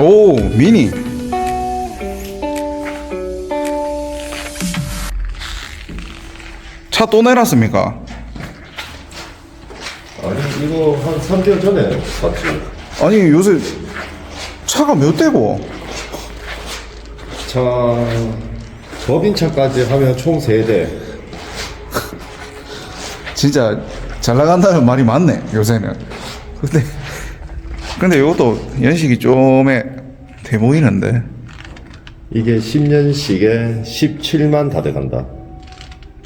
오 미니 차 또 내놨습니까? 아니 이거 한 3개월 전에 샀지 아니 요새 차가 몇 대고? 차 법인차까지 하면 총 3대. 진짜 잘 나간다는 말이 많네 요새는. 근데 근데 이것도 연식이 좀에 돼 보이는데. 이게 10년씩에 17만 다 돼간다.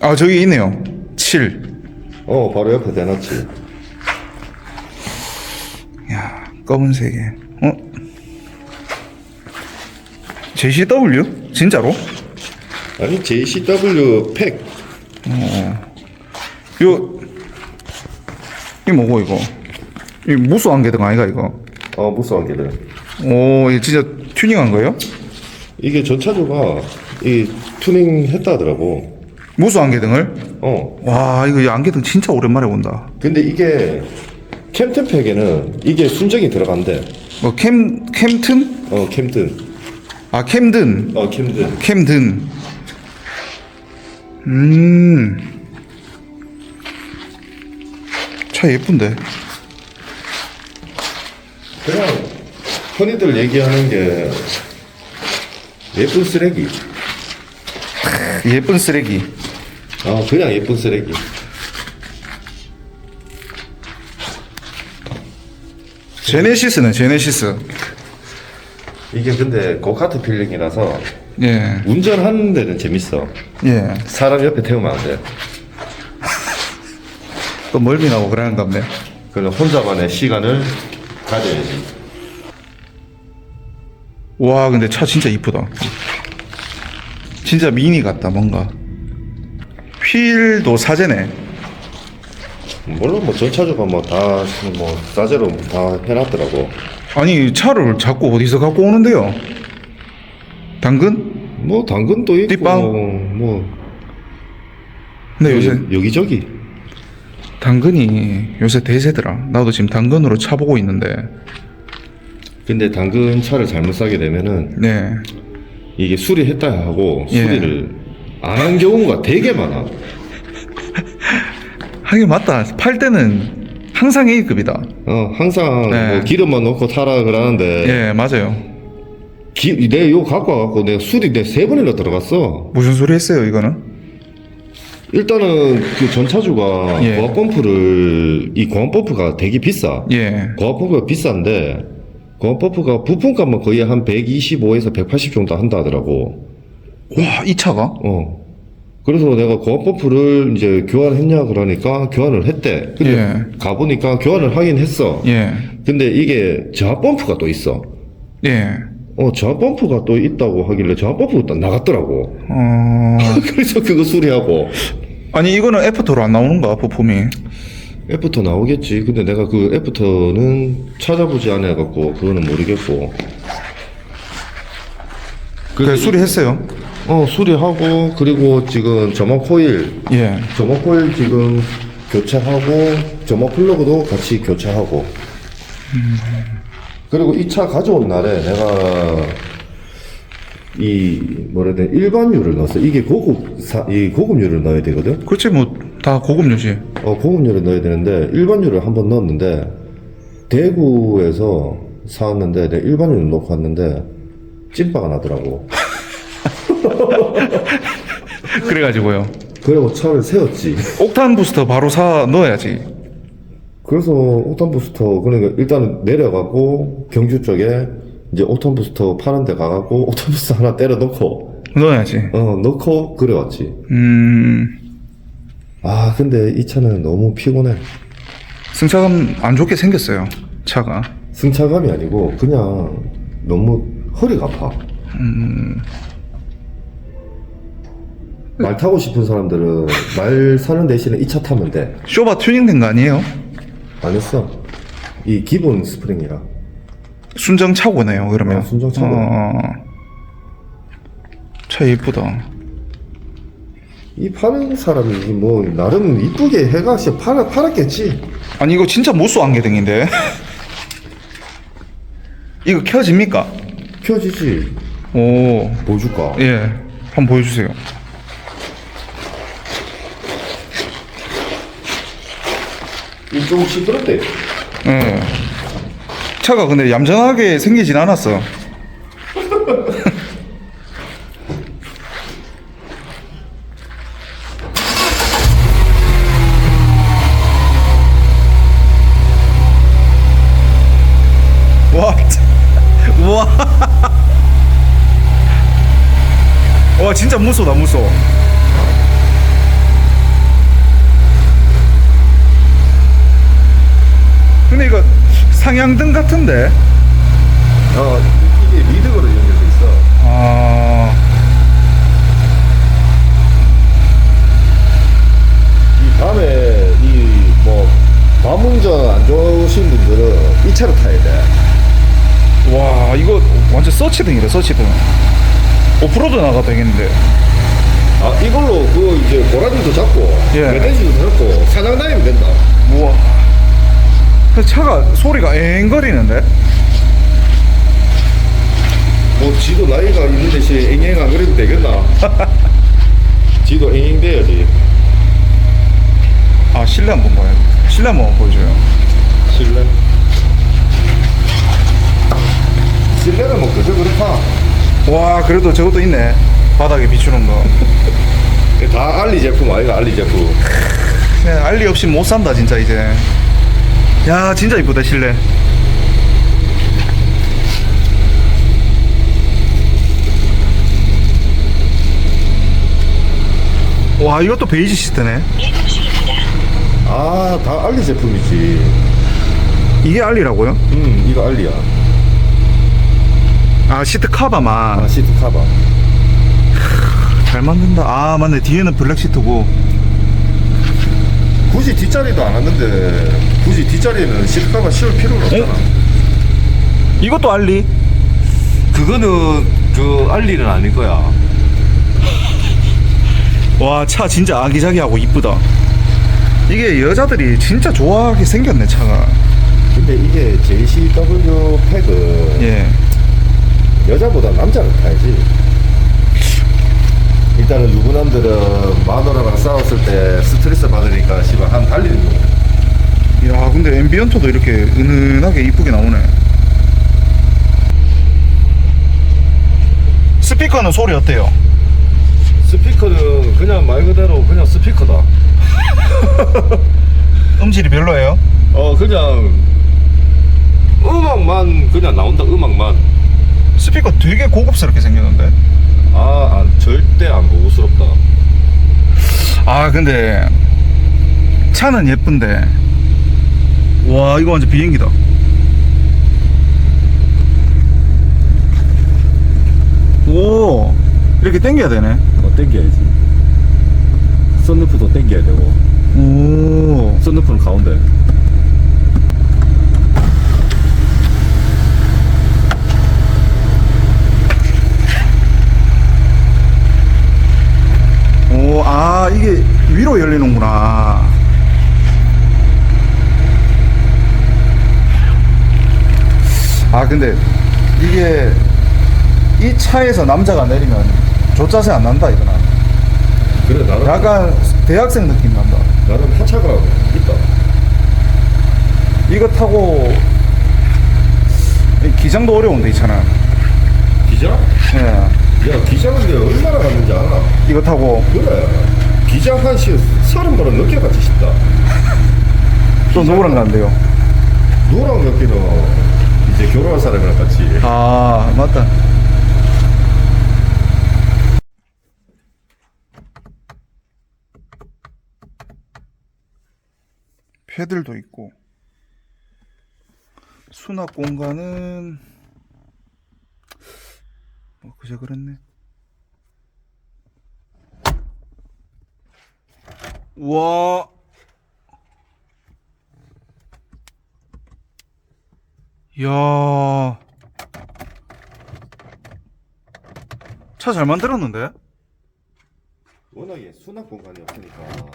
아 저기 있네요. 7어 바로 옆에 대놨지 검은색에. 어? JCW? 진짜로? 아니 JCW 팩 요, 이 뭐고, 이거? 이 무수 안개등 아이가, 이거? 어, 무쌍 개들 오, 이 진짜 튜닝한 거예요? 이게 전차주가 이 튜닝 했다 하더라고 무수 안개등을? 어 와, 이거 이 안개등 진짜 오랜만에 본다. 근데 이게 캠튼 팩에는 이게 순정이 들어간대 뭐, 캠, 캠튼? 어 캠튼 아, 캠든. 어 캠든 캠든. 음. 차 예쁜데. 그냥 흔히들 얘기하는 게 예쁜 쓰레기 예쁜 쓰레기. 아 그냥 예쁜 쓰레기 제네시스는 제네시스. 이게 근데 고카트 필링이라서 예. 운전하는 데는 재밌어 예. 사람 옆에 태우면 안 돼 또 멀미 나고 그러는가 보네. 그냥 혼자만의 시간을 가져야지 와, 근데 차 진짜 이쁘다. 진짜 미니 같다, 뭔가. 휠도 사제네. 물론 뭐 전차주가 뭐다뭐 싸제로 다 해놨더라고 아니, 차를 자꾸 어디서 갖고 오는데요? 당근? 뭐 당근도 있고 띠빵? 뭐 근데 요새 여기- 여기저기 당근이 요새 대세더라. 나도 지금 당근으로 차 보고 있는데. 근데 당근 차를 잘못 사게 되면은 네. 이게 수리했다 하고 예. 수리를 안 한 경우가 되게 많아 하긴 맞다. 팔 때는 항상 A급이다. 어 항상 네. 뭐 기름만 넣고 타라 그러는데 예, 맞아요. 기, 내 이거 갖고 와갖고 내가 수리 내세 번이나 들어갔어 무슨 소리 했어요, 이거는? 일단은 그 전차주가 예. 고압 펌프를 이 고압 펌프가 되게 비싸 예. 고압 펌프가 비싼데 고압 펌프가 부품값만 거의 한 125에서 180 정도 한다 하더라고 와, 이 차가? 어 그래서 내가 고압 펌프를 이제 교환했냐 그러니까 교환을 했대 근데 예. 가보니까 교환을 하긴 했어 예. 근데 이게 저압 펌프가 또 있어 예. 어 저압 펌프가 또 있다고 하길래 저압 펌프가 또 나갔더라고 어. 그래서 그거 수리하고 아니, 이거는 애프터로 안 나오는가, 부품이? 애프터 나오겠지. 근데 내가 그 애프터는 찾아보지 않아 갖고 그거는 모르겠고. 그래, 수리했어요. 어 수리하고 그리고 지금 점화 코일, 예. 점화 코일 지금 교체하고 점화 플러그도 같이 교체하고. 그리고 이 차 가져온 날에 내가 이 뭐라 해야 돼 일반유를 넣었어. 이게 고급 사, 이 고급유를 넣어야 되거든. 그렇지, 뭐, 다 고급유지. 어, 고급유를 넣어야 되는데 일반유를 한번 넣었는데 대구에서 사왔는데 내가 일반유를 넣고 왔는데 찐빠가 나더라고. 그래가지고요. 그리고 차를 세웠지. 옥탄 부스터 바로 사 넣어야지. 그래서 옥탄 부스터 그러니까 일단은 내려가고 경주 쪽에 이제 옥탄 부스터 파는 데 가갖고 옥탄 부스터 하나 때려 넣고 넣어야지. 어 넣고 그래 왔지. 음, 아 근데 이 차는 너무 피곤해. 승차감 안 좋게 생겼어요. 차가. 승차감이 아니고 그냥 너무 허리가 아파. 말 타고 싶은 사람들은 말 사는 대신에 이 차 타면 돼. 쇼바 튜닝된 거 아니에요? 안 했어. 이 기본 스프링이라. 순정 차고네요 그러면 어, 순정 차고. 어, 차 예쁘다 이 파는 사람이 뭐 나름 이쁘게 해가 씨 팔, 팔았겠지 아니 이거 진짜 무수 안개등인데 이거 켜집니까? 켜지지 오 보여줄까 예, 한번 보여주세요. 이좀 시끄럽대 예. 차가 근데 얌전하게 생기진 않았어. 와 진짜 무서다 무서워. 근데 이거 상향등 같은데? 어 이게 리드거로 연결돼 있어 아, 이 밤에 이 뭐 밤운전 안 좋으신 분들은 이 차를 타야 돼 와 이거 완전 서치등이다 서치등. 오프로드 나가도 되겠는데. 아 이걸로 그 이제 고라니도 잡고 예. 메대지도 잡고 사냥 다니면 된다 우와. 근데 차가 소리가 앵거리는데? 뭐 지도 나이가 있는 대신 앵앵 안 그래도 되겠나 지도 앵앵 돼야지 아 실내 한번 봐요. 실내 한번 보여줘요. 실내 실내는 뭐 그저 그렇다 와 그래도 저것도 있네. 바닥에 비추는 거. 다 알리 제품 아이가 알리 제품 그냥 알리 없이 못 산다 진짜 이제. 야 진짜 이쁘다 실내. 와 이것도 베이지 시트네. 아 다 알리 제품이지 이게 알리라고요? 음 이거 알리야 아 시트 카바만 아 시트 카바 잘 만든다. 아 맞네 뒤에는 블랙 시트고. 굳이 뒷자리도 안 왔는데 굳이 뒷자리에는 시트 카바 씌울 필요는 없잖아 이것도 알리? 그거는 그 알리는 아닐 거야 와 차 진짜 아기자기하고 이쁘다. 이게 여자들이 진짜 좋아하게 생겼네 차가. 근데 이게 JCW 팩은 예. 여자보다 남자가 타야지. 일단은 유부남들은 마누라랑 싸웠을 때 스트레스 받으니까 씨발 한 달리는 거. 야 근데 앰비언트도 이렇게 은은하게 이쁘게 나오네. 스피커는 소리 어때요? 스피커는 그냥 말 그대로 그냥 스피커다. 음질이 별로예요? 어 그냥 음악만 그냥 나온다 음악만. 스피커 되게 고급스럽게 생겼는데. 아, 아 절대 안 고급스럽다. 아 근데 차는 예쁜데 와 이거 완전 비행기다 오 이렇게 당겨야 되네 어 땡겨야지. 썬루프도 땡겨야 되고. 오 썬루프는 가운데. 오, 아, 이게 위로 열리는구나. 아, 근데 이게 이 차에서 남자가 내리면 조짜세 안 난다, 이거는. 그래 나름 약간 대학생 느낌 난다. 나름 하차가 있다. 이거 타고 이 기장도 어려운데, 이 차는. 기장? 예. 야 기장은 내가 얼마나 갔는지 알아? 이거 타고 그래 기장 한시 서른 번은 넘게 갔지 싶다 또 누구랑 간대요? 누구랑 엮기는 이제 결혼한 사람이랑 같이 아, 맞다. 패들도 있고 수납 공간은 뭐 그저 그랬네. 와. 야. 차 잘 만들었는데? 워낙에 수납 공간이 없으니까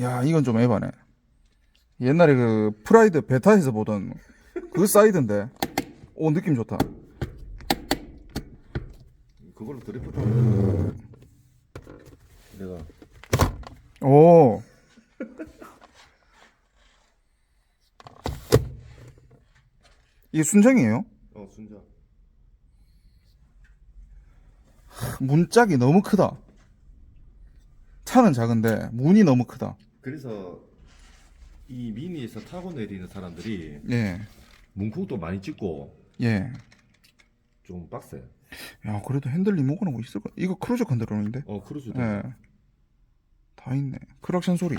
야, 이건 좀 에바네. 옛날에 그 프라이드 베타에서 보던 그 사이드인데. 오, 느낌 좋다. 그걸로 드리프트 하면 내가 오. 이게 순정이에요? 어 순자 문짝이 너무 크다. 차는 작은데 문이 너무 크다. 그래서 이 미니에서 타고 내리는 사람들이 예. 문콕도 많이 찍고 예. 좀 빡세 야, 그래도 핸들 리모컨하고 뭐 있을 거. 이거 크루즈 컨트롤인데. 어 크루즈도 예. 다 있네. 크락션 소리.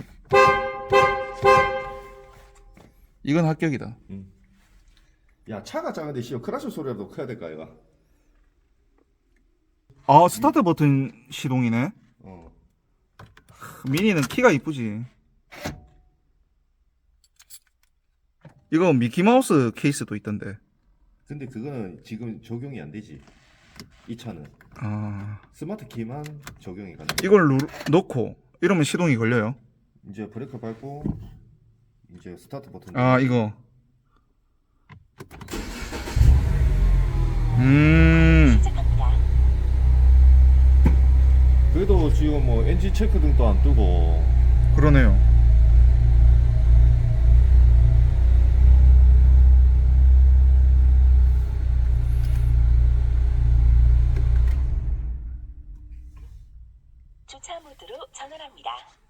이건 합격이다. 응. 야 차가 작은데 씨어 크라시 소리라도 커야 될까 이가 아, 스타트 버튼 시동이네. 어 미니는 키가 이쁘지. 이거 미키마우스 케이스도 있던데. 근데 그거는 지금 적용이 안 되지 이 차는 아, 스마트 키만 적용이 가능 이걸 누, 넣고 이러면 시동이 걸려요. 이제 브레이크 밟고 이제 스타트 버튼 아, 이거. 음, 그래도 지금 뭐 엔진 체크 등도 안 뜨고 그러네요. 주차 모드로 전환합니다.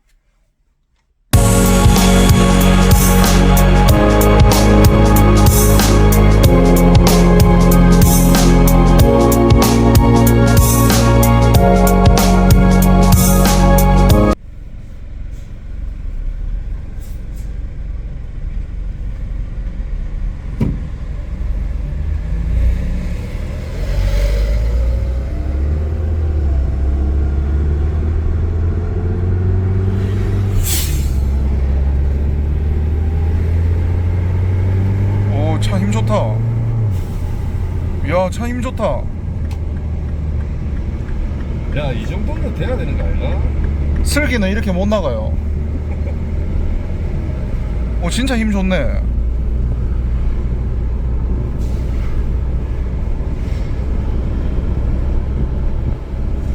좋다. 야 이 정도면 돼야 되는 거 아닌가? 슬기는 이렇게 못 나가요. 오, 진짜 힘 좋네.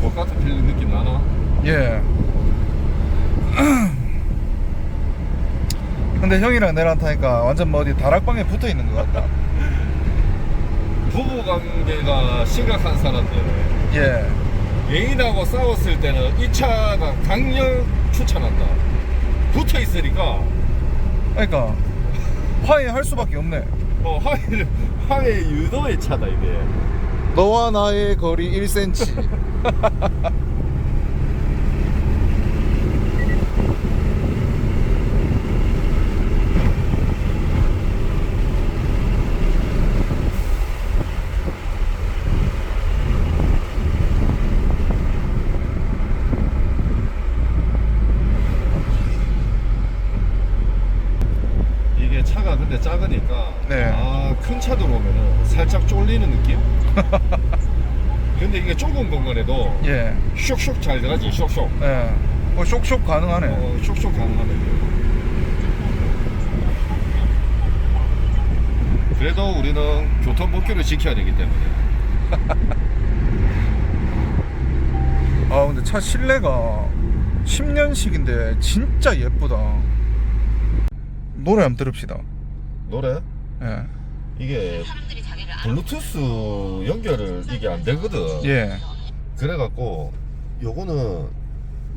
뭐 같은 필 느낌 나나? 예. 근데 형이랑 내랑 타니까 완전 뭐 어디 다락방에 붙어 있는 것 같다. 부부 관계가 심각한 사람들 예. 애인하고 싸웠을 때는 이 차가 강력 추천한다 붙어 있으니까 그러니까 화해할 수밖에 없네. 어, 화해 화해 유도의 차다 이게 너와 나의 거리 1cm. 이게 차가 근데 작으니까 네. 아큰 차 들어오면은 살짝 쫄리는 느낌 근데 이게 좁은 공간에도 예. 쇽쇽 잘 들어가지 쇽쇽 예. 뭐 쇽쇽 가능하네. 어, 쇽쇽 가능하네 그래도 우리는 교통법규를 지켜야 되기 때문에 아 근데 차 실내가 10년식인데 진짜 예쁘다. 노래 한번 들읍시다. 노래? 예. 이게 블루투스 연결을 이게 안 되거든. 예. 그래갖고 요거는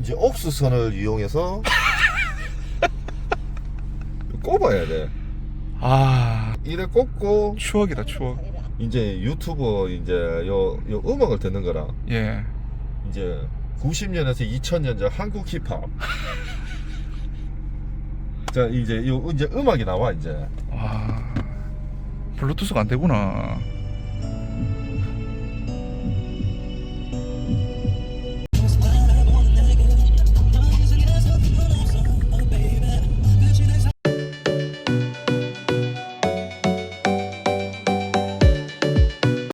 이제 억스선을 이용해서 꼽아야 돼. 아. 이래 꼽고 추억이다 추억. 이제 유튜브 이제 요, 요 음악을 듣는 거라. 예. 이제 90년에서 2000년 전 한국 힙합. 자 이제 요 이제 음악이 나와 이제. 와 블루투스가 안 되구나.